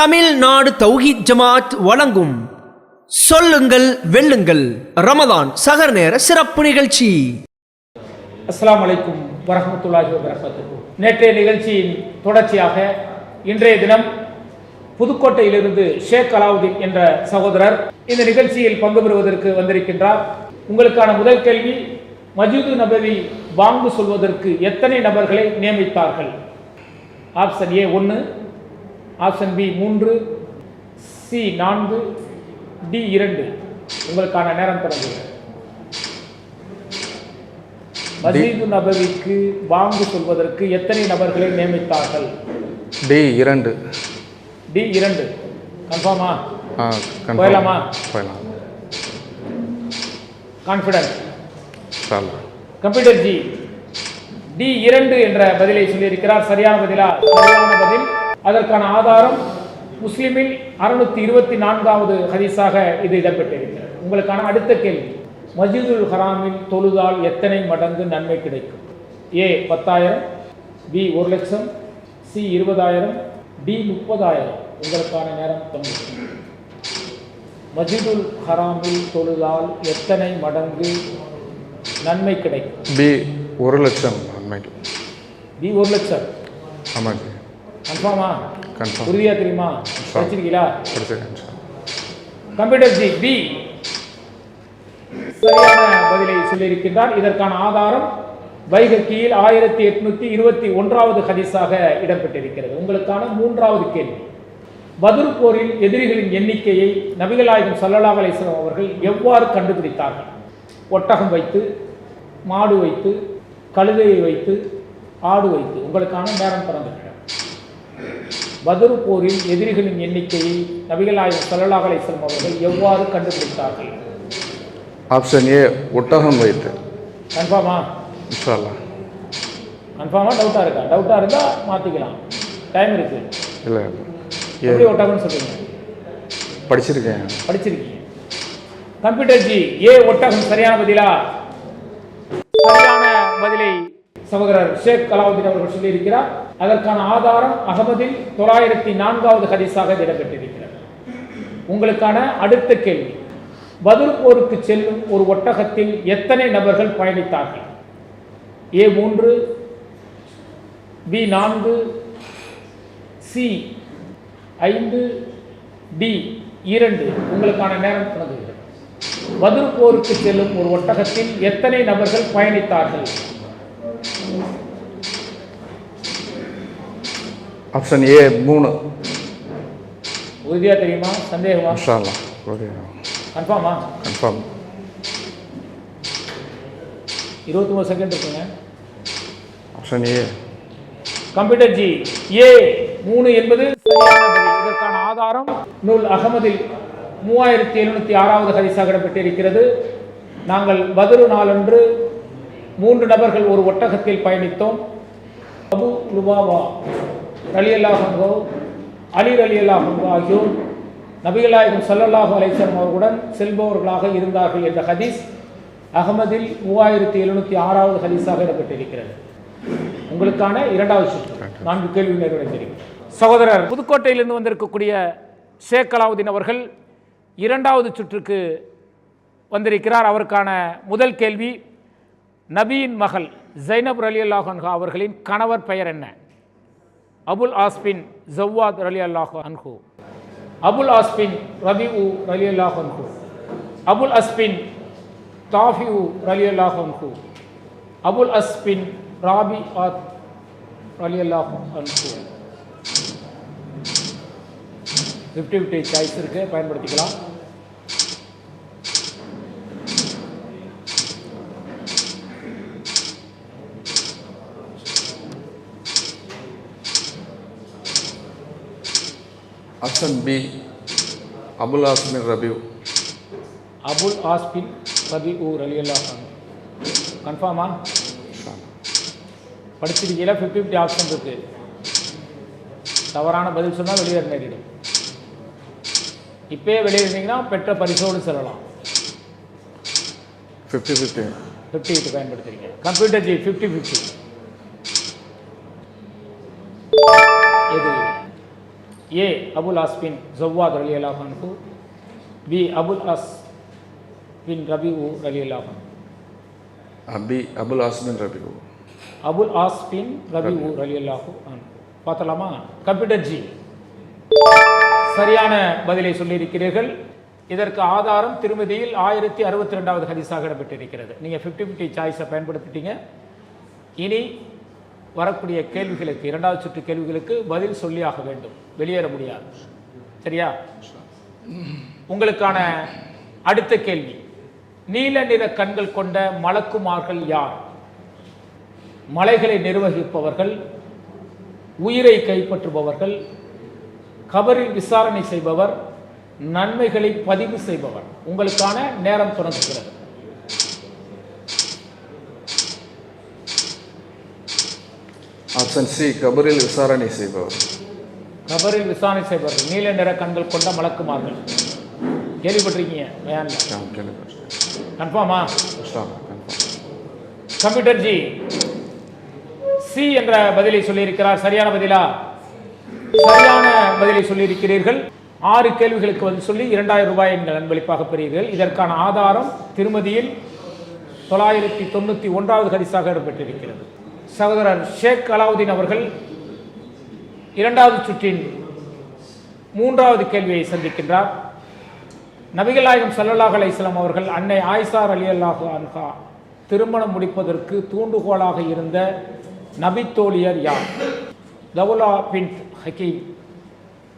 தமிழ்நாடு தௌஹீத் ஜமாத் வழங்கும் சொல்லுங்கள் வெல்லுங்கள். ரமதான் சகர் நேர சிறப்பு நிகழ்ச்சி. அஸ்லாம் வலைக்கும் வரஹ்மத்துல்லாஹி நேற்றைய நிகழ்ச்சியின் தொடர்ச்சியாக இன்றைய தினம் புதுக்கோட்டையிலிருந்து ஷேக் அலாவுதீன் என்ற சகோதரர் இந்த நிகழ்ச்சியில் பங்கு பெறுவதற்கு வந்திருக்கின்றார். உங்களுக்கான முதல் கேள்வி மஜூது நபவி வாங்கு சொல்வதற்கு எத்தனை நபர்களை நியமித்தார்கள்? ஆப்ஷன் ஏ ஒன்று ஆப்ஷன் பி மூன்று சி நான்கு டி இரண்டு. உங்களுக்கான நேரம் தொடங்குகிறது மஸ்ஜிது நபவிக்கு வாங்கு சொல்வதற்கு எத்தனை நபர்களை நியமித்தார்கள்? டி இரண்டு. டி இரண்டு. கன்ஃபார்மா. போயிடலாமா? போயிடலாம். கான்ஃபிடன்ட் சாலா கம்ப்யூட்டர் ஜி டி இரண்டு என்ற பதிலை சொல்லியிருக்கிறார். சரியான பதிலா? சரியான பதில். அதற்கான ஆதாரம் முஸ்லிமில் அறுநூத்தி இருபத்தி நான்காவது ஹதீஸாக இது இடம்பெற்றிருக்கிறது. உங்களுக்கான அடுத்த கேள்வி மஜிதுல் ஹராமில் தொழுதால் எத்தனை மடங்கு நன்மை கிடைக்கும்? ஏ பத்தாயிரம் பி ஒரு லட்சம் சி இருபதாயிரம் டி முப்பதாயிரம். உங்களுக்கான நேரம் தொண்ணூறு. மஜிதுல் ஹராமில் தொழுதால் எத்தனை மடங்கு நன்மை கிடைக்கும்? பி ஒரு லட்சம் நன்மைகள் பி ஒரு லட்சம். ஆமாம் கன்ஃபார்மா கன்ஃபார்ம் உறுதியா தெரியுமா? படிச்சிருக்கீங்களா? படிச்சிருக்கேன் சார் கம்ப்யூட்டர் ஜி பி சரியான பதிலை சொல்லியிருக்கின்றார். இதற்கான ஆதாரம் வைகக்கியில் ஆயிரத்தி எட்நூத்தி இருபத்தி ஒன்றாவது ஹதீஸாக இடம்பெற்றிருக்கிறது. உங்களுக்கான மூன்றாவது கேள்வி. பதுர் போரில் எதிரிகளின் எண்ணிக்கையை நபிகளாயகம் சல்லல்லாஹு அலைஹி வஸல்லம் அவர்கள் எவ்வாறு கண்டுபிடித்தார்கள்? ஒட்டகம் வைத்து மாடு வைத்து கழுதையை வைத்து ஆடு வைத்து. உங்களுக்கான நேரம் பிறந்திருக்கிறது பதுரு போரில் எதிரிகளின் எண்ணிக்கையை நபிகளாயகம் சல்லல்லாஹு அலைஹி வஸல்லம் அவர்கள் எவ்வாறு கண்டுபிடித்தார்கள்? ஆப்ஷன் ஏ ஒட்டகம் வைத்து. கன்ஃபார்மா? இன்ஷால்லா கன்ஃபார்மா? டவுட்டா இருக்கா? டவுட்டா இருந்தா மாத்திக்கலாம். டைம் இருக்கு. இல்லை எப்படி ஒட்டகம்னு சொல்லுங்க படிச்சிருக்கேன். படிச்சிருக்கீங்க. கம்ப்யூட்டர் ஜி ஏ ஒட்டகம் சரியான பதிலா? சரியான பதிலை சகோதரர் ஷேக் அலாவுதீன் அவர்கள் சொல்லியிருக்கிறார். அதற்கான ஆதாரம் அகமதில் தொள்ளாயிரத்தி நான்காவது ஹதீஸாக இடம்பெற்றிருக்கிறது. உங்களுக்கான அடுத்த கேள்வி. பதில் போருக்கு செல்லும் ஒரு ஒட்டகத்தில் எத்தனை நபர்கள் பயணித்தார்கள்? ஏ மூன்று பி நான்கு சி ஐந்து டி இரண்டு. உங்களுக்கான நேரம் தொடங்குகிறது. பதில் போருக்கு செல்லும் ஒரு ஒட்டகத்தில் எத்தனை நபர்கள் பயணித்தார்கள்? ஆப்ஷன் ஏ மூணு. உறுதியா தெரியுமா? சந்தேகமா? இன்ஷால்லா ஓகே கன்ஃபார்மா கன்ஃபார்ம் இருபத்தி மூணு செகண்ட் இருக்குங்க. Option A computer ji A மூணு என்பது சரியான பதில் இதற்கான ஆதாரம் நூல் அகமதில் மூவாயிரத்தி எழுநூத்தி ஆறாவது ஹரிசாக இடம்பெற்றிருக்கிறது. நாங்கள் பதுரு நாளன்று மூன்று நபர்கள் ஒரு ஒட்டகத்தில் பயணித்தோம். அபு லுபாவா அலி அல்லாஹோ அலி அலி அல்லாஹோ ஆகியோர் நபிகளாயகம் சல்லல்லாஹு அலைஹி அவர்களுடன் செல்பவர்களாக இருந்தார்கள் என்ற ஹதீஸ் அகமதில் மூவாயிரத்தி எழுநூத்தி ஆறாவது ஹதீஸாக இடம்பெற்றிருக்கிறது. உங்களுக்கான இரண்டாவது சுற்று. நான்கு கேள்வி நிறைவடைந்திருக்கும் சகோதரர் புதுக்கோட்டையிலிருந்து வந்திருக்கக்கூடிய ஷேக் அலாவுதீன் அவர்கள் இரண்டாவது சுற்றுக்கு வந்திருக்கிறார். அவருக்கான முதல் கேள்வி நபியின் மகள் ஜைனப் அலி அல்லாஹன்ஹா அவர்களின் கணவர் பெயர் என்ன? அபுல் ஆஸ்பின் ஜவ்வாத் அலி அல்லாஹ் அன்ஹு அபுல் ஆஸ்பின் ரபிஉ அலி அல்லாஹ் அன்ஹு அபுல் அஸ்பின் தாஃபிஉ அலி அல்லாஹ் அன்ஹு அபுல் அஸ்பின் ராபி ஆத் அலி அல்லாஹ் அன்ஹு ஃபிஃப்டி ஃபிஃப்டி சாய்ஸ் இருக்கு பயன்படுத்திக்கலாம். ஆப்ஷன் பி அபுல் ஆஸ்மின் ரபியூ அபுல் ஆஸ்பின் ரபி ஊர் அலி அல்லாஹ் அன்ஹு கன்ஃபார்மா படிச்சிருக்கீங்களா? ஃபிஃப்டி ஃபிஃப்டி ஆப்ஷன் இருக்கு. தவறான பதில் சொன்னால் வெளியேற நேரிடும் இப்பயே வெளியேறினீங்கன்னா பெற்ற பரிசோடு செல்லலாம். ஃபிஃப்டி ஃபிஃப்டி ஃபிஃப்டி எயிட் பயன்படுத்துறீங்க. Computer ji fifty fifty A Abul Aas bin Jawwad Ali அல்லாஹான்ஹு B Abul as bin Rabiu Ali அல்லாஹான் பி அபுல் ஆஸ்மின் ரபிவு அபுல் ஆஸ் பின் ரபிஉ அலி அல்லாஹு பார்த்தலாமா கம்ப்யூட்டர் ஜி. சரியான பதிலை சொல்லியிருக்கிறீர்கள். இதற்கு ஆதாரம் திருமதியில் ஆயிரத்தி அறுபத்தி ரெண்டாவது ஹதீஸாக இடம்பெற்றிருக்கிறது. நீங்கள் ஃபிஃப்டி ஃபிஃப்டி சாய்ஸை பயன்படுத்திட்டீங்க. இனி வரக்கூடிய கேள்விகளுக்கு இரண்டாவது சுற்று கேள்விகளுக்கு பதில் சொல்லியாக வேண்டும். வெளியேற முடியாது. சரியா? உங்களுக்கான அடுத்த கேள்வி. நீல நிற கண்கள் கொண்ட மலக்குமார்கள் யார்? மலைகளை நிர்வகிப்பவர்கள் உயிரை கைப்பற்றுபவர்கள் கபரில் விசாரணை செய்பவர் நன்மைகளை பதிவு செய்பவர். உங்களுக்கான நேரம் தொடங்குகிறது. ஆப்ஷன் சி கபரில் விசாரணை செய்பவர். கபரில் விசாரணை செய்பவர்கள் நீல நிற கண்கள் கொண்ட மலக்குமார்கள். கேள்விப்பட்டிருக்கீங்க? கன்ஃபார்ம். கம்ப்யூட்டர் ஜி சி என்ற பதிலை சொல்லியிருக்கிறார். சரியான பதிலா? சரியான பதிலை சொல்லியிருக்கிறீர்கள். ஆறு கேள்விகளுக்கு வந்து சொல்லி இரண்டாயிரம் ரூபாய் எங்கள் அன்பளிப்பாக பெறுகிறீர்கள். இதற்கான ஆதாரம் திருமதியில் தொள்ளாயிரத்தி தொண்ணூற்றி ஒன்றாவது ஹரிசாக இடம்பெற்றிருக்கிறது. சகோதரர் ஷேக் அலாவுதீன் அவர்கள் இரண்டாவது சுற்றின் மூன்றாவது கேள்வியை சந்திக்கின்றார். நபிகள் நாயகம் ஸல்லல்லாஹு அலைஹி அவர்கள் அன்னை ஆயிஷா ரலியல்லாஹு அன்ஹா திருமணம் முடிப்பதற்கு தூண்டுகோலாக இருந்த நபித்தோழியர் யார்? தவுலா பின் ஹக்கீம்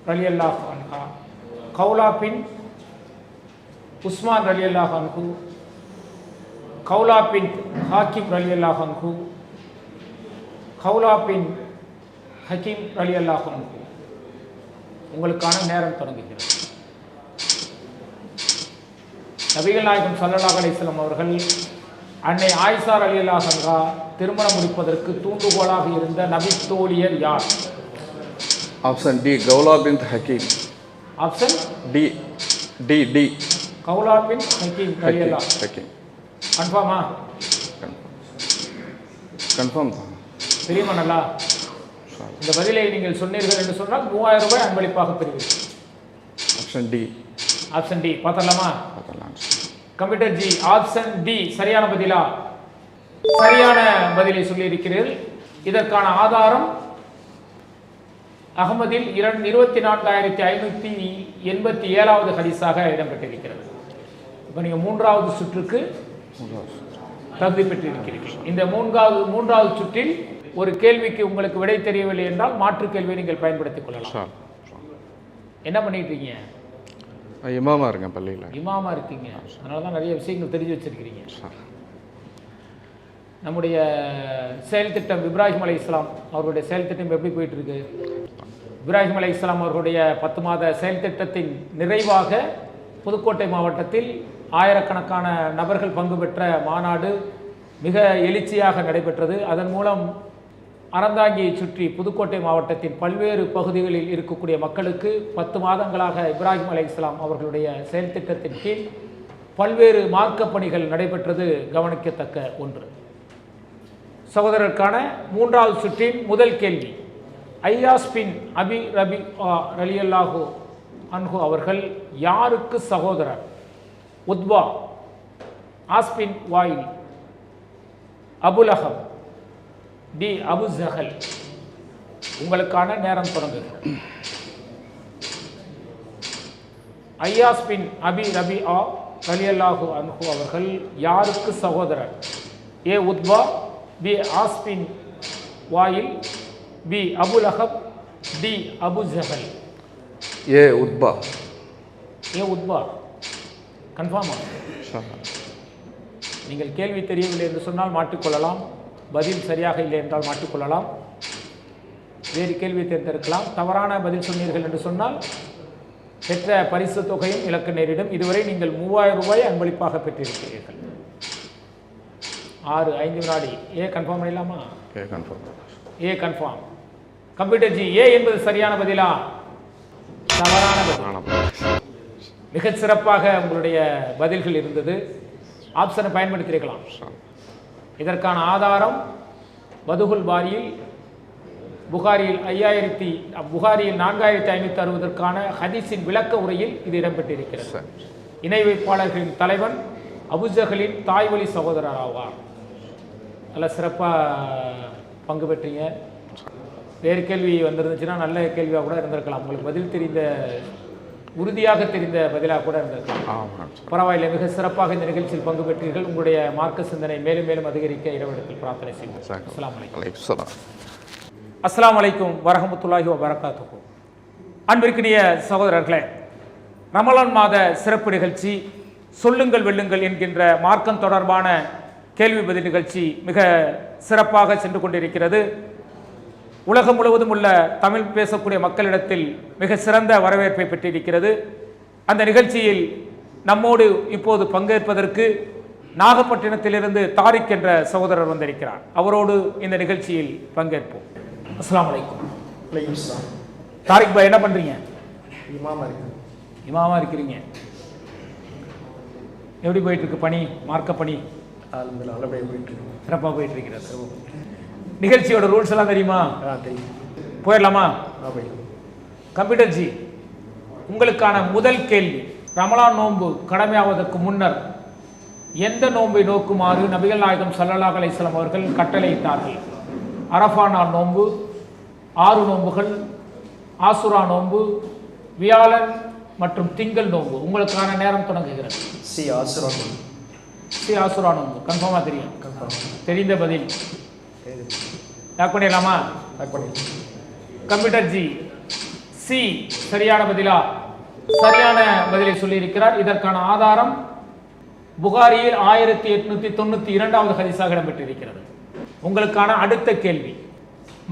ரலியல்லாஹு அன்ஹா கவுலா பின் உஸ்மான் ரலியல்லாஹு அன்ஹு கவுலா பின் ஹாக்கிம் அலி அல்லாஹ் அன்ஹூ கௌலா பின் ஹக்கீம் ரலியல்லாஹு அன்ஹு. உங்களுக்கான நேரம் தொடங்குகிறது. நபிகள் நாயகம் ஸல்லல்லாஹு அலைஹி வஸல்லம் அவர்கள் அன்னை ஆயிஷா ரலியல்லாஹு அன்ஹா திருமணம் முடிப்பதற்கு தூண்டுகோலாக இருந்த நபி தோழியர் யார்? Option D Khawla bin Hakeem. Option D D D Khawla bin Hakeem Hakeem கன்ஃபார்மா கன்ஃபார்ம் தான் தெரியுமா நல்லா இந்த பதிலை நீங்கள் சொன்னீர்கள் என்று சொன்னால் மூவாயிரம் ரூபாய் அன்பளிப்பாக பெறுவீர்கள். ஆப்ஷன் டி ஆப்ஷன் டி பார்த்தலாமா பார்த்தலாம் கம்ப்யூட்டர் ஜி ஆப்ஷன் டி சரியான பதிலா? சரியான பதிலை சொல்லியிருக்கிறீர்கள். இதற்கான ஆதாரம் அகமதில் இரண் இருபத்தி நான்காயிரத்தி ஐநூற்றி எண்பத்தி ஏழாவது ஹதீஸாக இடம்பெற்றிருக்கிறது. இப்போ நீங்கள் மூன்றாவது சுற்றுக்கு தகுதி பெற்றிருக்கிறீர்கள். இந்த மூன்றாவது மூன்றாவது சுற்றில் ஒரு கேள்விக்கு உங்களுக்கு விடை தெரியவில்லை என்றால் மாற்று கேள்வியை நீங்கள் பயன்படுத்திக் கொள்ளலாம். என்ன பண்ணிட்டு இருக்கீங்க இமாமா இருக்கேன் பள்ளியில். இமாமா இருக்கீங்க. அதனால தான் நிறைய விஷயங்கள் தெரிஞ்சு வச்சிருக்கிறீங்க. நம்முடைய செயல் திட்டம் இப்ராஹிம் அலை இஸ்லாம் அவர்களுடைய செயல் திட்டம் எப்படி போயிட்டு இருக்கு இப்ராஹிம் அலை இஸ்லாம் அவர்களுடைய பத்து மாத செயல் திட்டத்தின் நிறைவாக புதுக்கோட்டை மாவட்டத்தில் ஆயிரக்கணக்கான நபர்கள் பங்கு பெற்ற மாநாடு மிக எழுச்சியாக நடைபெற்றது. அதன் மூலம் அறந்தாங்கியை சுற்றி புதுக்கோட்டை மாவட்டத்தின் பல்வேறு பகுதிகளில் இருக்கக்கூடிய மக்களுக்கு பத்து மாதங்களாக இப்ராஹிம் அலை இஸ்லாம் அவர்களுடைய செயல் திட்டத்தின் கீழ் பல்வேறு மார்க்க பணிகள் நடைபெற்றது கவனிக்கத்தக்க ஒன்று. சகோதரருக்கான மூன்றாவது சுற்றின் முதல் கேள்வி. ஐயாஸ் பின் அபி ரபி ரலியல்லாஹு அன்ஹு அவர்கள் யாருக்கு சகோதரர்? உத்வா ஆஸ்பின் வாயில் அபுலகம் டி அபு ஜஹல். உங்களுக்கான நேரம் தொடங்குகிறது ஐயாஸ் பின் அபி ரபி ஆ ரலியல்லாஹு அன்ஹு அவர்கள் யாருக்கு சகோதரர்? ஏ உத்வா பி ஆஸ்பின் வாயில் B Abul Ahab D Abu Jahl. A Utba A Utwa. கன்ஃபார்மா? நீங்கள் கேள்வி தெரியவில்லை என்று சொன்னால் மாட்டிக்கொள்ளலாம். பதில் சரியாக இல்லை என்றால் மாட்டிக்கொள்ளலாம். வேறு கேள்வி தேர்ந்தெடுக்கலாம். தவறான பதில் சொன்னீர்கள் என்று சொன்னால் பெற்ற பரிசு தொகையும் இலக்கு நேரிடும். இதுவரை நீங்கள் மூவாயிரம் ரூபாய் அன்பளிப்பாக பெற்றிருக்கிறீர்கள். ஆறு ஐந்து வினாடி. ஏ கன்ஃபார்ம் பண்ணிடலாமா? A confirm A confirm computer ji A என்பது சரியான பதிலா? தவறான பதில். மிகச் சிறப்பாக உங்களுடைய பதில்கள் இருந்தது. ஆப்ஷனை பயன்படுத்தியிருக்கலாம். இதற்கான ஆதாரம் பதுகுல் பாரியில் புகாரியில் ஐயாயிரத்தி புகாரியில் நான்காயிரத்தி ஐநூற்றி அறுபதற்கான ஹதீஸின் விளக்க உரையில் இது இடம்பெற்றிருக்கிறது. இணை வைப்பாளர்களின் தலைவன் அபுஜஹலின் தாய்வழி சகோதரர் ஆவார். நல்ல சிறப்பாக பங்கு பெற்றீங்க. வேறு கேள்வி வந்திருந்துச்சுன்னா நல்ல கேள்வியாக கூட இருந்திருக்கலாம். உங்களுக்கு பதில் தெரிந்த உறுதியாக தெரிந்த பதிலாக கூட இருந்திருக்கலாம் பரவாயில்லை மிக சிறப்பாக இந்த நிகழ்ச்சியில் பங்கு பெற்றீர்கள். உங்களுடைய மார்க்க சிந்தனை மேலும் மேலும் அதிகரிக்க இறைவனத்தில் பிரார்த்தனை செய்வோம். அலைக்கும் சலாம். அஸ்ஸலாமு அலைக்கும் வரஹமத்துல்லாஹி வபரகாத்துஹு. அன்பிற்கினிய சகோதரர்களே ரமலான் மாத சிறப்பு நிகழ்ச்சி சொல்லுங்கள் வெல்லுங்கள் என்கின்ற மார்க்கம் தொடர்பான கேள்வி பதில் நிகழ்ச்சி மிக சிறப்பாக சென்று கொண்டிருக்கிறது. உலகம் முழுவதும் உள்ள தமிழ் பேசக்கூடிய மக்களிடத்தில் மிக சிறந்த வரவேற்பை பெற்றிருக்கிறது. அந்த நிகழ்ச்சியில் நம்மோடு இப்போது பங்கேற்பதற்கு நாகப்பட்டினத்திலிருந்து தாரிக் என்ற சகோதரர் வந்திருக்கிறார். அவரோடு இந்த நிகழ்ச்சியில் பங்கேற்போம். அஸ்ஸலாமு அலைக்கும். வலைக்கும் தாரிக் பாய் என்ன பண்றீங்க? இமாமா இருக்கு. இமாமா இருக்கிறீங்க. எப்படி போயிட்டு இருக்கு பணி? மார்க்க பணி? சிறப்பாக போயிட்டு இருக்கிறது. நிகழ்ச்சியோட ரூல்ஸ் எல்லாம் தெரியுமா? போயிடலாமா? கம்ப்யூட்டர் ஜி உங்களுக்கான முதல் கேள்வி. ரமலான் நோன்பு கடமையாவதற்கு முன்னர் எந்த நோன்பை நோக்குமாறு நபிகள் நாயகம் ஸல்லல்லாஹு அலைஹி வஸல்லம் அவர்கள் கட்டளையிட்டார்கள்? அரஃபா நாள் நோன்பு ஆறு நோன்புகள் ஆசுரா நோன்பு வியாழன் மற்றும் திங்கள் நோன்பு. உங்களுக்கான நேரம் தொடங்குகிறது. சி ஆசிரம் சி ஆசுரா நோன்பு. கன்ஃபார்மாக தெரியும்? கன்ஃபார்ம் தெரிந்த பதில். லாக் பண்ணிடலாமா? பேக் பண்ணிடலாம். கம்ப்யூட்டர் ஜி சி சரியான பதிலா? சரியான பதிலை சொல்லியிருக்கிறார். இதற்கான ஆதாரம் புகாரியில் ஆயிரத்தி எட்நூத்தி தொண்ணூத்தி இரண்டாவது ஹதீஸாக இடம்பெற்றிருக்கிறது. உங்களுக்கான அடுத்த கேள்வி.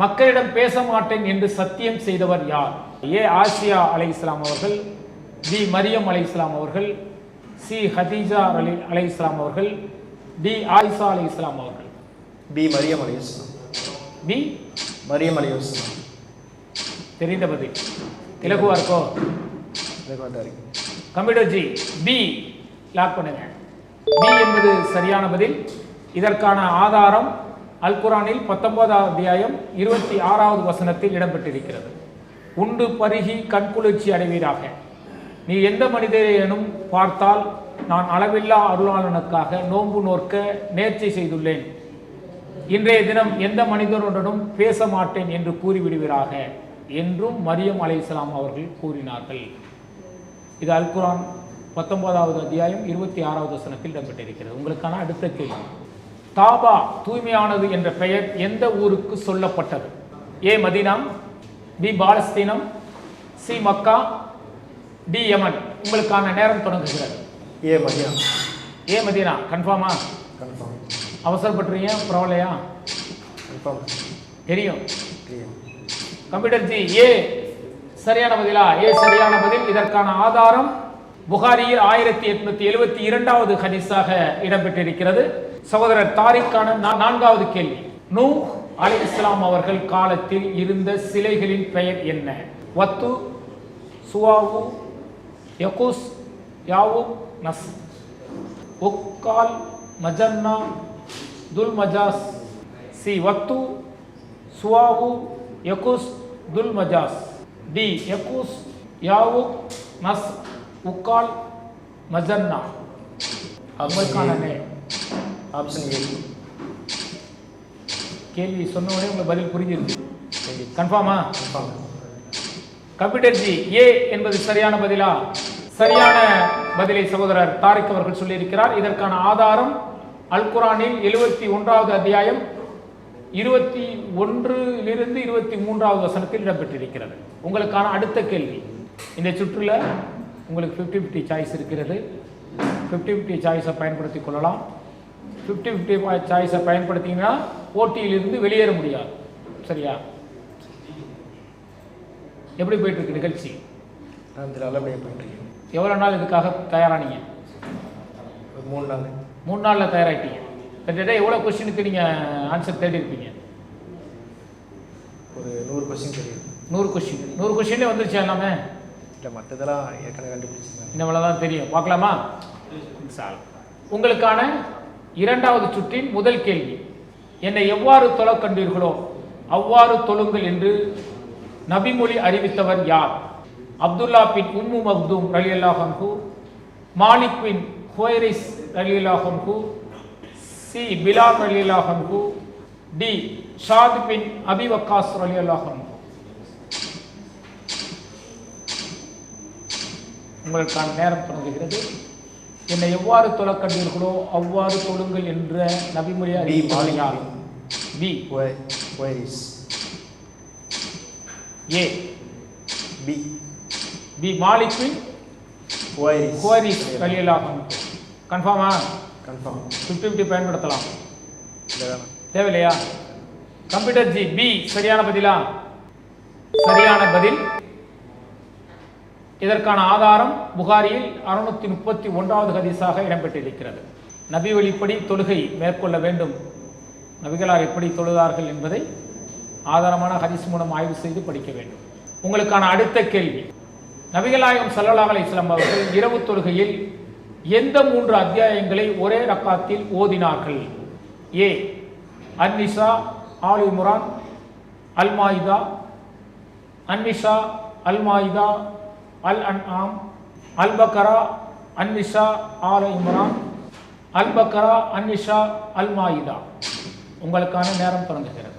மக்களிடம் பேச மாட்டேன் என்று சத்தியம் செய்தவர் யார்? ஏ ஆசியா அலை இஸ்லாம் அவர்கள் பி மரியம் அலை இஸ்லாம் அவர்கள் சி ஹதீஜா அலி அலை இஸ்லாம் அவர்கள் டி ஆயிஷா அலை இஸ்லாம் அவர்கள். பி மரியம் அலையுஸ்லாம் பி மரியம் அலையுஸ்லாம் தெரிந்த பதில் இலகுவா இருக்கோ? கம்ப்யூட்டர் ஜி பி லாக் பண்ணுங்க. பி என்பது சரியான பதில். இதற்கான ஆதாரம் அல் குரானில் பத்தொன்பதாவது அத்தியாயம் இருபத்தி ஆறாவது வசனத்தில் இடம்பெற்றிருக்கிறது. உண்டு பருகி கண்குளிர்ச்சி அடைவீராக. நீ எந்த மனிதரையனும் பார்த்தால் நான் அளவில்லா அருளாளனுக்காக நோன்பு நோற்க நேர்ச்சை செய்துள்ளேன். இன்றைய தினம் எந்த மனிதனுடனும் பேச மாட்டேன் என்று கூறிவிடுவீராக என்றும் மரியம் அலைஹிஸ்ஸலாம் அவர்கள் கூறினார்கள். இது அல் குரான் பத்தொன்பதாவது அத்தியாயம் இருபத்தி ஆறாவது வசனத்தில் இடம்பெற்றிருக்கிறது. உங்களுக்கான அடுத்த கேள்வி. தாபா தூய்மையானது என்ற பெயர் எந்த ஊருக்கு சொல்லப்பட்டது? A Madina B Palestine C Makkah D Yemen. உங்களுக்கான நேரம் தொடங்குகிறது. A Maryam A Madina. கன்ஃபார்மா? கன்ஃபார்ம். அவசரப்பட்டுறீங்க பரவாயில்லையா? தெரியும். கம்ப்யூட்டர் ஜி ஏ சரியான பதிலா? ஏ சரியான பதில். இதற்கான ஆதாரம் புகாரியில் ஆயிரத்தி எட்நூத்தி எழுபத்தி இரண்டாவது ஹதீஸாக இடம்பெற்றிருக்கிறது. சகோதரர் தாரிக்கான நான்காவது கேள்வி. நூ அலி இஸ்லாம் அவர்கள் காலத்தில் இருந்த சிலைகளின் பெயர் என்ன? வத்து சுவாவு யகுஸ் யாவு நஸ். ஒக்கால் மஜன்னா துல் மஜாஸ் சி வத்து. சுவாவு யகுஸ் துல் மஜாஸ் டி யகுஸ் யாவு நஸ் உக்கால் மஜன்னா. நே- ஆப்ஷன் ஏ. கேள்வி சொன்ன உடனே உங்களுக்கு பதில் புரிஞ்சிருக்கு கன்ஃபார்ம். கம்ப்யூட்டர் ஜி ஏ என்பது சரியான பதிலா? சரியான பதிலை சகோதரர் தாரிக் அவர்கள் சொல்லியிருக்கிறார். இதற்கான ஆதாரம் அல் குரானில் எழுபத்தி ஒன்றாவது அத்தியாயம் இருபத்தி ஒன்றிலிருந்து இருபத்தி மூன்றாவது வசனத்தில் இடம்பெற்றிருக்கிறது. உங்களுக்கான அடுத்த கேள்வி. இந்த சுற்றுல உங்களுக்கு ஃபிஃப்டி ஃபிஃப்டி சாய்ஸ் இருக்கிறது. ஃபிஃப்டி ஃபிஃப்டி சாய்ஸை பயன்படுத்திக் கொள்ளலாம். ஃபிஃப்டி ஃபிஃப்டி சாய்ஸை பயன்படுத்திங்கன்னா போட்டியிலிருந்து வெளியேற முடியாது. சரியா? எப்படி போயிட்டு இருக்கு நிகழ்ச்சி நல்லபடியாக போயிட்டு இருக்கேன் எவ்வளோ நாள் இதுக்காக தயாரானீங்க மூணு நாள். மூணு நாளில் தயாராகிட்டீங்க கிட்டத்தட்ட எவ்வளோ கொஸ்டினுக்கு நீங்கள் ஆன்சர் தேடி இருப்பீங்க ஒரு நூறு கொஸ்டின் தெரியும் நூறு கொஸ்டின் நூறு கொஸ்டின்லேயே வந்துருச்சு எல்லாமே? இல்லை மற்றதெல்லாம் ஏற்கனவே கண்டுபிடிச்சிருந்தாங்க இன்னும் இவ்வளோதான் தெரியும். பார்க்கலாமா? சால் உங்களுக்கான இரண்டாவது சுற்றின் முதல் கேள்வி. என்னை எவ்வாறு தொலை கண்டீர்களோ அவ்வாறு தொழுங்கள் என்று நபிமொழி அறிவித்தவர் யார்? அப்துல்லா பின் உம்மு மக்தூம் ரலியல்லாஹு அன்ஹு மாலிக் பின் ஹுவைரிஸ் அன்ஹு சி. பிலால் அன்ஹு டி. ஷாத் பின் அபி வக்காஸ் அன்ஹு உங்களுக்கான நேரம் தொடங்குகிறது. என்னை எவ்வாறு கண்டீர்களோ அவ்வாறு தொழுங்கள் என்ற நபிமொழி B. Malik B. Owairis A. B. B. Malik bin Owairis அன்ஹு கன்ஃபார்மா கன்ஃபார்ம் ஃபிஃப்டி ஃபிஃப்டி பயன்படுத்தலாம். தேவையில்லையா? கம்ப்யூட்டர் ஜி பி சரியான பதிலா? சரியான பதில். இதற்கான ஆதாரம் புகாரியில் அறுநூத்தி முப்பத்தி ஒன்றாவது ஹதீஸாக இடம்பெற்றிருக்கிறது. நபி வழிப்படி தொழுகை மேற்கொள்ள வேண்டும். நபிகளார் எப்படி தொழுதார்கள் என்பதை ஆதாரமான ஹதீஸ் மூலம் ஆய்வு செய்து படிக்க வேண்டும். உங்களுக்கான அடுத்த கேள்வி. நபிகளாயம் ஸல்லல்லாஹு அலைஹி வஸல்லம் அவர்கள் இரவு தொழுகையில் எந்த மூன்று அத்தியாயங்களை ஒரே ரக்காத்தில் ஓதினார்கள்? ஏ அன்னிசா ஆலி இம்ரான் அல்மாயிதா அன்னிசா அன்னிஷா அல் அல் அன்ஆம் அல் பக்கரா அன்னிஷா ஆல இம்ரான் அல்பக்கரா அன்னிஷா அல்மாயிதா. உங்களுக்கான நேரம் தொடங்குகிறது.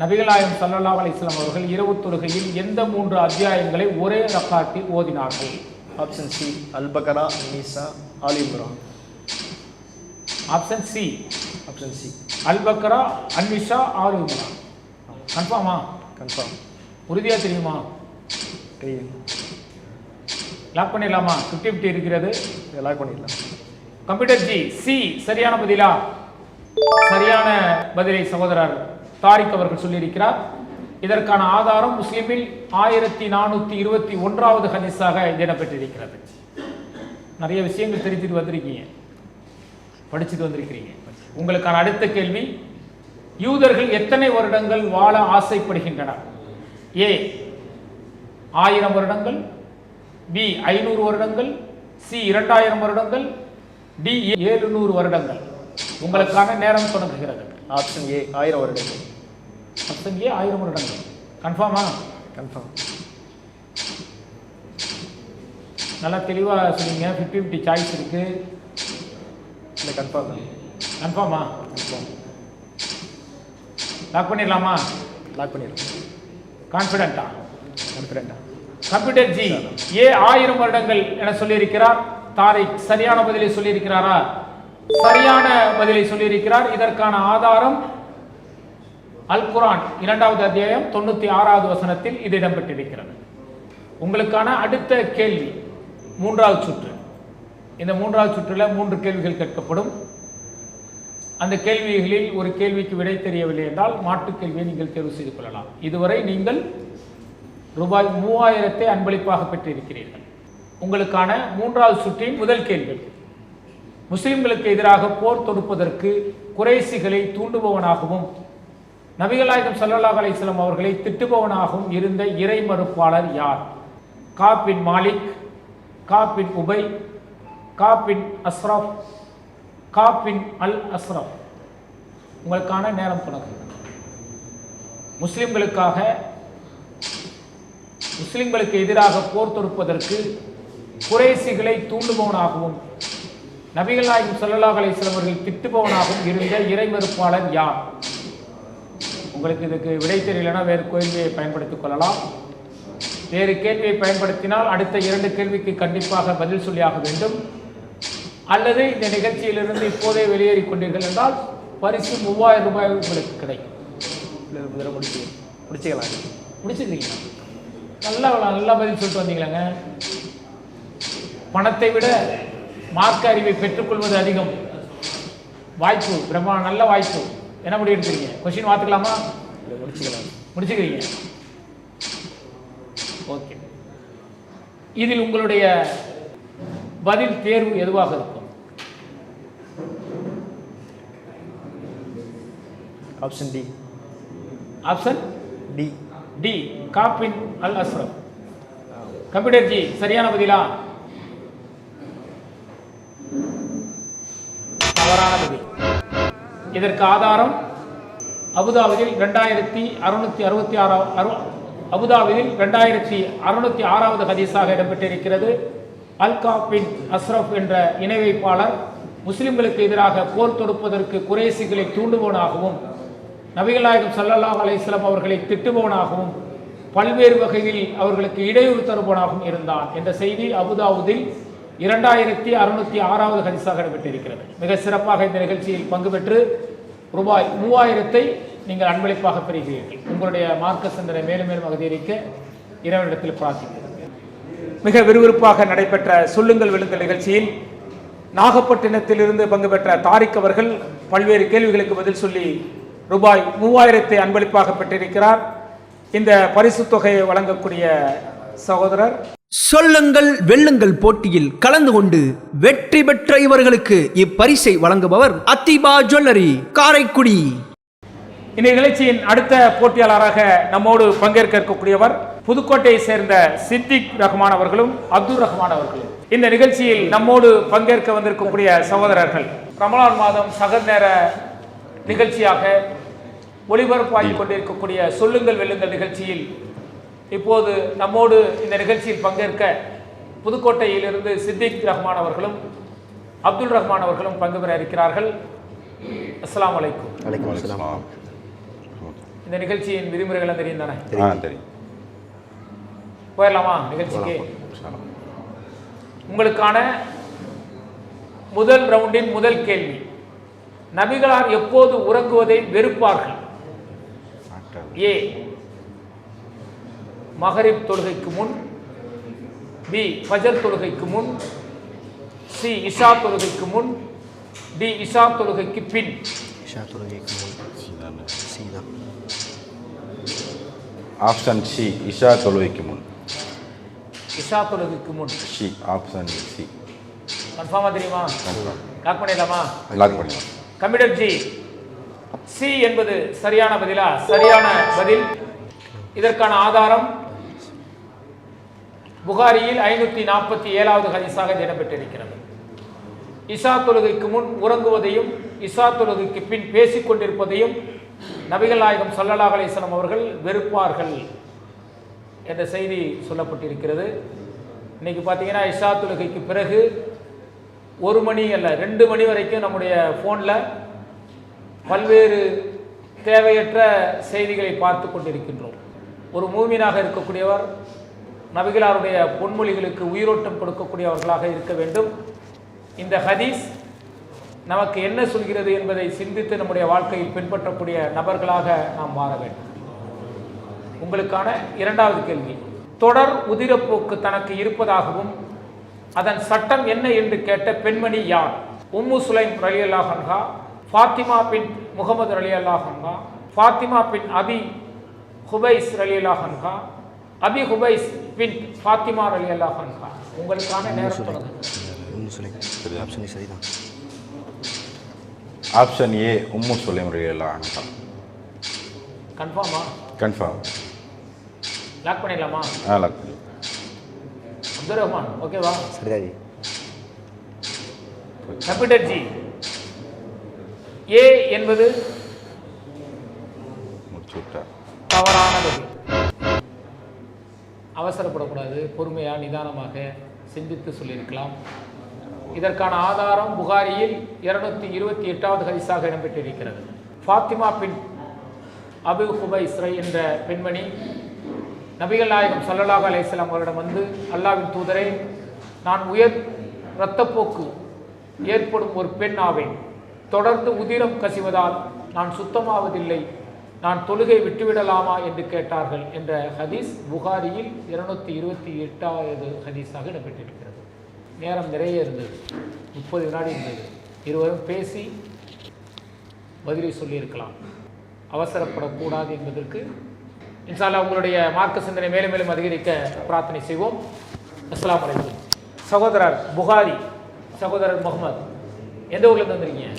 நபிகளாயம் சல்லல்லா அலிஸ்லாம் அவர்கள் இரவு தொழுகையில் எந்த மூன்று அத்தியாயங்களை ஒரே ரக்காத்தில் ஓதினார்கள்? Option C Al Baqara Nisa Al Imran option C option C Al Baqara An Nisa Al Imran கன்ஃபார்மா கன்ஃபார்ம் உறுதியாக தெரியுமா? தெரியும். லாக் பண்ணிடலாமா? ஃபிஃப்டி ஃபிஃப்டி இருக்கிறது. லாக் பண்ணிடலாம். கம்ப்யூட்டர் ஜி சி சரியான பதிலா? சரியான பதிலை சகோதரர் தாரிக் அவர்கள் சொல்லியிருக்கிறார். இதற்கான ஆதாரம் முஸ்லிமில் ஆயிரத்தி நானூற்றி இருபத்தி ஒன்றாவது ஹதீஸாக இடம்பெற்றிருக்கிறது. நிறைய விஷயங்கள் தெரிஞ்சுட்டு வந்திருக்கீங்க. படிச்சுட்டு வந்திருக்கிறீங்க. உங்களுக்கான அடுத்த கேள்வி யூதர்கள் எத்தனை வருடங்கள் வாழ ஆசைப்படுகின்றனர் ஏ ஆயிரம் வருடங்கள் பி ஐநூறு வருடங்கள் சி இரண்டாயிரம் வருடங்கள் டி ஏழுநூறு வருடங்கள். உங்களுக்கான நேரம் தொடங்குகிறது. ஆப்ஷன் ஏ ஆயிரம் வருடங்கள். ஏ ஆயிரம் வருடங்கள். கன்ஃபார்மா கன்ஃபார்ம் நல்லா தெளிவாக சொன்னீங்க ஃபிஃப்டி ஃபிஃப்டி சாய்ஸ் இருக்கு. இல்லை கன்ஃபார்ம் தான் கன்ஃபார்மா கன்ஃபார்ம் லாக் பண்ணிடலாமா? லாக் பண்ணிடலாம். கான்ஃபிடென்ட்டா கான்ஃபிடென்ட்டா கம்ப்யூட்டர் ஜி ஏ ஆயிரம் வருடங்கள் என சொல்லியிருக்கிறார். தாரிக் சரியான பதிலை சொல்லியிருக்கிறாரா? சரியான பதிலை சொல்லியிருக்கிறார். இதற்கான ஆதாரம் அல் குரான் இரண்டாவது அத்தியாயம் தொண்ணூத்தி ஆறாவது வசனத்தில் இது இடம்பெற்றிருக்கிறது. உங்களுக்கான அடுத்த கேள்வி மூன்றாவது சுற்று. இந்த மூன்றாவது சுற்றில் மூன்று கேள்விகள் கேட்கப்படும். அந்த கேள்விகளில் ஒரு கேள்விக்கு விடை தெரியவில்லை என்றால் மாற்றுக் கேள்வியை நீங்கள் தேர்வு செய்து கொள்ளலாம். இதுவரை நீங்கள் ரூபாய் மூவாயிரத்தை அன்பளிப்பாக பெற்றிருக்கிறீர்கள். உங்களுக்கான மூன்றாவது சுற்றின் முதல் கேள்வி. முஸ்லிம்களுக்கு எதிராக போர் தொடுப்பதற்கு குறைசிகளை தூண்டுபவனாகவும் நபிகளாயகம் ஸல்லல்லாஹு அலைஹி அவர்களை திட்டுபவனாகவும் இருந்த இறை மறுப்பாளர் யார்? காப்பின் மாலிக் காப்பின் உபை காப்பின் அஸ்ரப் காப்பின் அல் அஸ்ரப் உங்களுக்கான நேரம் தொடங்குகிறது. முஸ்லிம்களுக்காக முஸ்லிம்களுக்கு எதிராக போர் தொடுப்பதற்கு குறைசிகளை தூண்டுபவனாகவும் நபிகள் நாயகம் ஸல்லல்லாஹு அலைஹி அவர்கள் திட்டுபவனாகவும் இருந்த இறை மறுப்பாளர் யார்? உங்களுக்கு இதுக்கு விடை தெரியலனா வேறு கேள்வியை பயன்படுத்திக் கொள்ளலாம். வேறு கேள்வியை பயன்படுத்தினால் அடுத்த இரண்டு கேள்விக்கு கண்டிப்பாக பதில் சொல்லியாக வேண்டும். அல்லது இந்த நிகழ்ச்சியிலிருந்து இப்போதே வெளியேறிக் கொண்டீர்கள் என்றால் பரிசு மூவாயிரம் ரூபாய் உங்களுக்கு கிடைக்கும். முடிச்சு முடிச்சுக்கலாம். முடிச்சுக்கிறீங்களா நல்லா நல்லா பதில் சொல்லிட்டு வந்தீங்களாங்க. பணத்தை விட மார்க்க அறிவை பெற்றுக்கொள்வது அதிகம். வாய்ப்பு பிரம்மா நல்ல வாய்ப்பு. என்ன முடிவு எடுக்கிறீங்க? கொஸ்டின் பார்த்துக்கலாமா இல்லை முடிச்சுக்கலாம் முடிச்சுக்கிறீங்க. ஓகே இதில் உங்களுடைய பதில் தேர்வு எதுவாக இருக்கும்? Option D option D D Kaab Al Ashraf computer ji சரியான பதிலா? தவறான பதில். இதற்கு ஆதாரம் அபுதாபியில் ரெண்டாயிரத்தி அறுநூத்தி அறுபத்தி ஆறாவது அறு அபுதாபியில் ரெண்டாயிரத்தி அறுநூத்தி ஆறாவது ஹதீஸாக இடம்பெற்றிருக்கிறது. அல்கா பின் அஸ்ரப் என்ற இணை வைப்பாளர் முஸ்லிம்களுக்கு எதிராக போர் தொடுப்பதற்கு குறைசிகளை தூண்டுபவனாகவும் நபிகள்நாயகம் நாயகம் அலையம் அவர்களை திட்டுபவனாகவும் பல்வேறு வகையில் அவர்களுக்கு இடையூறு தருபவனாகவும் இருந்தான். என்ற செய்தி அபுதாவுதில் இரண்டாயிரத்தி அறுநூத்தி ஆறாவது ஹதீஸாக இடம்பெற்றிருக்கிறது. மிக சிறப்பாக இந்த நிகழ்ச்சியில் பங்கு பெற்று ரூபாய் மூவாயிரத்தை நீங்கள் அன்பளிப்பாக பெறுகிறீர்கள். உங்களுடைய மார்க்க சிந்தனை மேலும் மேலும் அதிகரிக்க இறைவனிடத்தில் பிரார்த்திக்கிறேன். மிக விறுவிறுப்பாக நடைபெற்ற சொல்லுங்கள் விழுங்கள் நிகழ்ச்சியில் நாகப்பட்டினத்திலிருந்து பங்கு பெற்ற தாரிக் அவர்கள் பல்வேறு கேள்விகளுக்கு பதில் சொல்லி ரூபாய் மூவாயிரத்தை அன்பளிப்பாக பெற்றிருக்கிறார். இந்த பரிசுத் தொகையை வழங்கக்கூடிய சகோதரர் சொல்லுங்கள் வெல்லுங்கள் போட்டியில் கலந்து கொண்டு வெற்றி பெற்ற இவர்களுக்கு இப்பரிசை வழங்குபவர் அத்திபா ஜுவல்லரி காரைக்குடி. இந்த நிகழ்ச்சியின் அடுத்த போட்டியாளராக நம்மோடு பங்கேற்க இருக்கக்கூடியவர் புதுக்கோட்டையை சேர்ந்த சித்திக் ரஹ்மான் அவர்களும் அப்துல் ரஹ்மான் அவர்களும். இந்த நிகழ்ச்சியில் நம்மோடு பங்கேற்க வந்திருக்கக்கூடிய சகோதரர்கள். ரமலான் மாதம் சகர் நேர நிகழ்ச்சியாக ஒளிபரப்பாகி கொண்டிருக்கக்கூடிய சொல்லுங்கள் வெல்லுங்கள் நிகழ்ச்சியில் இப்போது நம்மோடு இந்த நிகழ்ச்சியில் பங்கேற்க புதுக்கோட்டையிலிருந்து சித்திக் ரஹ்மான் அவர்களும் அப்துல் ரஹ்மான் அவர்களும் பங்கு பெற இருக்கிறார்கள். அஸ்ஸலாமு அலைக்கும். வலைக்கம் அஸ்ஸலாம். இந்த நிகழ்ச்சியின் விதிமுறைகள் தெரியும் தானே? தெரியும். போயிடலாமா நிகழ்ச்சிக்கு? உங்களுக்கான முதல் ரவுண்டின் முதல் கேள்வி. நபிகளார் எப்போது உறங்குவதை வெறுப்பார்கள்? ஏ மகரிப் தொழுகைக்கு முன் பி ஃபஜர் தொழுகைக்கு முன் சி இஷா தொழுகைக்கு முன் டி இஷா தொழுகைக்கு பின். இஷா தொழுகைக்கு முன். சீதா ஆப்ஷன் சி இஷா தொழுகைக்கு முன். இஷா தொழுகைக்கு முன். சி ஆப்ஷன் சி கன்ஃபார்மாக தெரியுமா? லாக் பண்ணிடலாமா? லாக் பண்ணிடலாம். கம்ப்யூட்டர் ஜி சி என்பது சரியான பதிலா? சரியான பதில். இதற்கான ஆதாரம் புகாரியில் ஐநூற்றி நாற்பத்தி ஏழாவது ஹதீஸாக இடம்பெற்றிருக்கிறது. இசா தொழுகைக்கு முன் உறங்குவதையும் இசா தொழுகைக்கு பின் பேசிக்கொண்டிருப்பதையும் நபிகள் நாயகம் ஸல்லல்லாஹு அலிஸ்லாம் அவர்கள் வெறுப்பார்கள் என்ற செய்தி சொல்லப்பட்டிருக்கிறது. இன்னைக்கு பார்த்தீங்கன்னா இஷா தொழுகைக்கு பிறகு ஒரு மணி அல்ல ரெண்டு மணி வரைக்கும் நம்முடைய ஃபோனில் பல்வேறு தேவையற்ற செய்திகளை பார்த்து கொண்டிருக்கின்றோம். ஒரு மூமினாக இருக்கக்கூடியவர் நபிகளாருடைய பொன்மொழிகளுக்கு உயிரோட்டம் கொடுக்கக்கூடியவர்களாக இருக்க வேண்டும். இந்த ஹதீஸ் நமக்கு என்ன சொல்கிறது என்பதை சிந்தித்து நம்முடைய வாழ்க்கையில் பின்பற்றக்கூடிய நபர்களாக நாம் மாற வேண்டும். உங்களுக்கான இரண்டாவது கேள்வி. தொடர் உதிரப்போக்கு தனக்கு இருப்பதாகவும் அதன் சட்டம் என்ன என்று கேட்ட பெண்மணி யார்? உம்மு சுலைம் ரலி அல்லாஹன்ஹா ஃபாத்திமா பின் முகமது ரலி அல்லாஹன்ஹா ஃபாத்திமா பின் அபி ஹுபைஸ் ரலி அல்லாஹன்ஹா அபி ஹுபைஸ் பின் ஃபாத்திமா ரலி அல்லாஹன்ஹா உங்களுக்கான நேரம் ஆப்ஷன் சரிதான். ஆப்ஷன் ஏ உம்மு சுலைம் ரலியல்லாஹு அன்ஹா. கன்ஃபார்மா கன்ஃபார்ம் லாக் பண்ணிடலாமா? ஆ லாக் பண்ணி. அப்துல் ரஹ்மான் ஓகேவா சரிதா ஜி கம்ப்யூட்டர் ஜி ஏ என்பது முடிச்சு விட்டா. தவறான பதில் அவசரப்படக்கூடாது பொறுமையாக நிதானமாக சிந்தித்து சொல்லியிருக்கலாம். இதற்கான ஆதாரம் புகாரியில் இருநூத்தி இருபத்தி எட்டாவது ஹரிசாக இடம்பெற்றிருக்கிறது. ஃபாத்திமா பின் அபு ஹுபைஸ்ரை என்ற பெண்மணி நபிகள் நாயகம் சல்லல்லாஹ் அலைஹி அவரிடம் வந்து அல்லாவின் தூதரே நான் உயர் இரத்தப்போக்கு ஏற்படும் ஒரு பெண் ஆவேன். தொடர்ந்து உதிரம் கசிவதால் நான் சுத்தமாவதில்லை. நான் தொழுகை விட்டுவிடலாமா என்று கேட்டார்கள் என்ற ஹதீஸ் புகாரியில் இருநூத்தி இருபத்தி எட்டாவது ஹதீஸாக இடம்பெற்றிருக்கிறது. நேரம் நிறைய இருந்தது. முப்பது வினாடி இருந்தது. இருவரும் பேசி பதிலை சொல்லியிருக்கலாம். அவசரப்படக்கூடாது என்பதற்கு இன்ஷால்லா உங்களுடைய மார்க்க சிந்தனை மேலும் மேலும் அதிகரிக்க பிரார்த்தனை செய்வோம். அஸ்லாம் வலைக்கும் சகோதரர் புகாரி சகோதரர் முகமது எந்த ஊர்லேருந்து வந்திருக்கீங்க?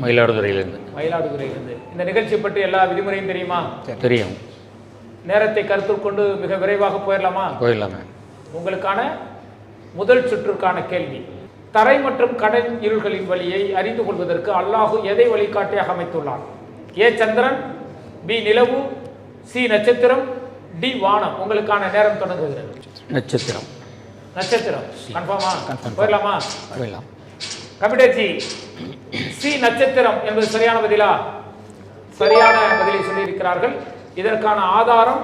மயிலாடுதுறையிலேருந்து. மயிலாடுதுறையிலிருந்து. இந்த நிகழ்ச்சி பற்றி எல்லா விதிமுறையும் தெரியுமா? தெரியும். நேரத்தை கருத்தில் கொண்டு மிக விரைவாக போயிடலாமா? போயிடலாமே உங்களுக்கான முதல் சுற்றுக்கான கேள்வி. தரை மற்றும் கடல் இருள்களின் வழியை அறிந்து கொள்வதற்கு அல்லாஹு எதை வழிகாட்டியாக அமைத்துள்ளான்? ஏ சந்திரன் பி நிலவு சி நட்சத்திரம் டி வானம். உங்களுக்கான நேரம் தொடங்குகிறது. நட்சத்திரம். நட்சத்திரம். கன்ஃபார்மா போயிடலாமா? போயிடலாம். கம்ப்யூட்டர் சி நட்சத்திரம் என்பது சரியான பதிலா? சரியான பதிலை சொல்லியிருக்கிறார்கள். இதற்கான ஆதாரம்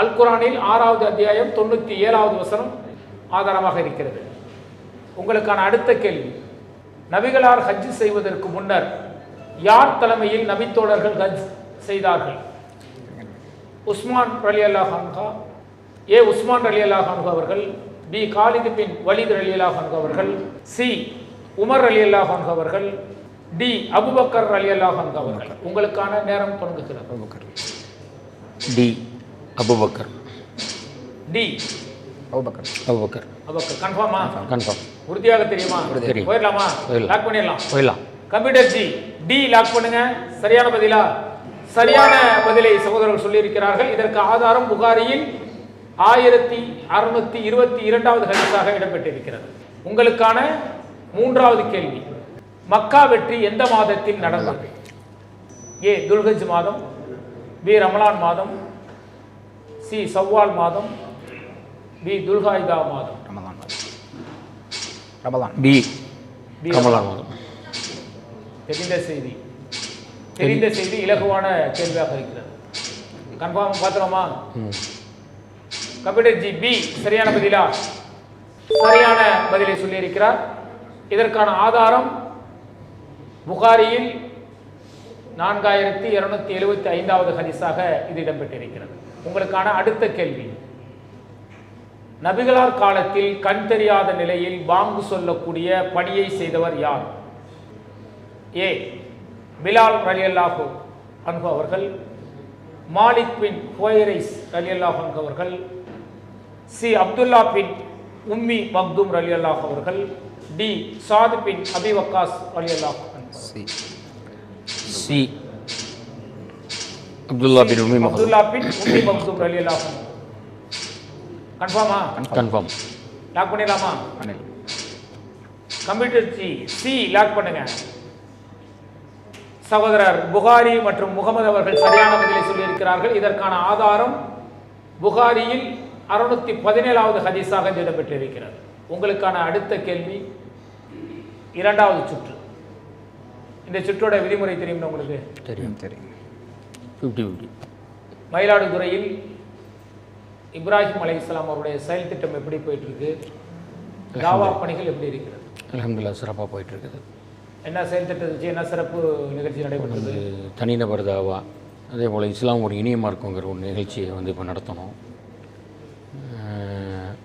அல் குரானில் ஆறாவது அத்தியாயம் தொண்ணூற்றி ஏழாவது வசனம் ஆதாரமாக இருக்கிறது. உங்களுக்கான அடுத்த கேள்வி. நபிகளார் ஹஜ் செய்வதற்கு முன்னர் யார் தலைமையில் நபித்தோழர்கள் ஹஜ் செய்தார்கள்? உஸ்மான் ரலி அல்லா ஹான்கா ஏ உஸ்மான் ரலி அல்லா ஹான்கா அவர்கள் பி காலிது பின் வலித் ரலி அல்லா ஹான்கா அவர்கள் சி உமர் ரலி அல்லாஹ் அன்ஹு அவர்கள் டி அபுபக்கர் ரலி அல்லாஹ் அன்ஹு அவர்கள். உங்களுக்கான நேரம் தொடங்குகிறது. D Abu Bakr. D Abu Bakr. Abu Bakr. கன்ஃபார்மா கன்ஃபார்ம் உறுதியாக தெரியுமா? தெரியும். போயிடலாமா? போயிடலாம். லாக் பண்ணிடலாம். போயிடலாம். கம்ப்யூட்டர் ஜி டி லாக் பண்ணுங்க. சரியான பதிலா? சரியான பதிலை சகோதரர்கள் சொல்லியிருக்கிறார்கள். இதற்கு ஆதாரம் புகாரியில் ஆயிரத்தி அறுநூத்தி இருபத்தி இரண்டாவது ஹதீஸாக இடம்பெற்றிருக்கிறது. உங்களுக்கான மூன்றாவது கேள்வி. மக்கா வெற்றி எந்த மாதத்தில் நடந்தது? ஏ துல்கஜ் மாதம் பி ரமலான் மாதம் சி சவ்வால் மாதம் பி துல்காய்தா மாதம். பி பி கமலா மாதம். தெரிந்த செய்தி. தெரிந்த செய்தி இலகுவான கேள்வியாக இருக்கிறது. கன்ஃபார்ம் பார்த்துருமா ம். கம்ப்யூட்டர் ஜி பி சரியான பதிலா? சரியான பதிலை சொல்லியிருக்கிறார். இதற்கான ஆதாரம் புகாரியில் நான்காயிரத்தி இருநூத்தி எழுபத்தி ஐந்தாவது ஹதீஸாக இது இடம்பெற்றிருக்கிறது. உங்களுக்கான அடுத்த கேள்வி. நபிகளார் காலத்தில் கண் தெரியாத நிலையில் பாங்கு சொல்லக்கூடிய பணியை செய்தவர் யார்? ஏ. பிலால் ரலியல்லாஹு அன்பு அவர்கள் மாலிக் பின் ஹுவைரைஸ் ரலி அல்லாஹ் அவர்கள் சி அப்துல்லா பின் உம்மி மக்தும் ரலி அல்லாஹ் அவர்கள் D Saad bin Abi Waqqas C. C. Abdullah bin Umi மஹது Abdullah பின் உம்மி மக்தூம் ரலியல்லாஹு அன்ஹு. கன்ஃபார்மா கன்ஃபார்ம் லாக் பண்ணிடலாமா? கம்ப்யூட்டர் சி சி லாக் பண்ணுங்க. சகோதரர் புகாரி மற்றும் முகமது அவர்கள் சரியான பதிலை சொல்லியிருக்கிறார்கள். இதற்கான ஆதாரம் புகாரியில் அறுநூத்தி பதினேழாவது ஹதீஸாக இடம்பெற்றிருக்கிறது. உங்களுக்கான அடுத்த கேள்வி இரண்டாவது சுற்று. இந்த சுற்றோட விதிமுறை தெரியுமா உங்களுக்கு? தெரியும் தெரியும். ஃபிஃப்டி ஃபிஃப்டி மயிலாடுதுறையில் இப்ராஹிம் அலைஹிஸ்ஸலாம் அவருடைய செயல் திட்டம் எப்படி போயிட்டு இருக்கு தாவா பணிகள் எப்படி இருக்கிறது? அலமதுல்லா சிறப்பாக போயிட்டு இருக்குது என்ன செயல் திட்டத்தை வச்சு என்ன சிறப்பு நிகழ்ச்சி நடைபெற்றது? தனிநபர் தாவா அதே போல் இஸ்லாம் ஒரு இனிய மார்க்கங்கிற ஒரு நிகழ்ச்சியை வந்து இப்போ நடத்தணும்.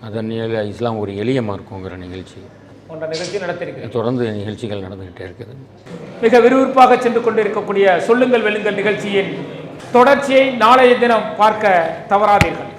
அதன் இஸ்லாம் ஒரு எளிய மார்க்கங்கிற நிகழ்ச்சி. போன்ற நிகழ்ச்சி நடத்திருக்கிறது. தொடர்ந்து நிகழ்ச்சிகள் நடந்துக்கிட்டே இருக்குது. மிக விறுவிறுப்பாக சென்று கொண்டிருக்கக்கூடிய சொல்லுங்கள் வெல்லுங்கள் நிகழ்ச்சியின் தொடர்ச்சியை நாளைய தினம் பார்க்க தவறாதீர்கள்.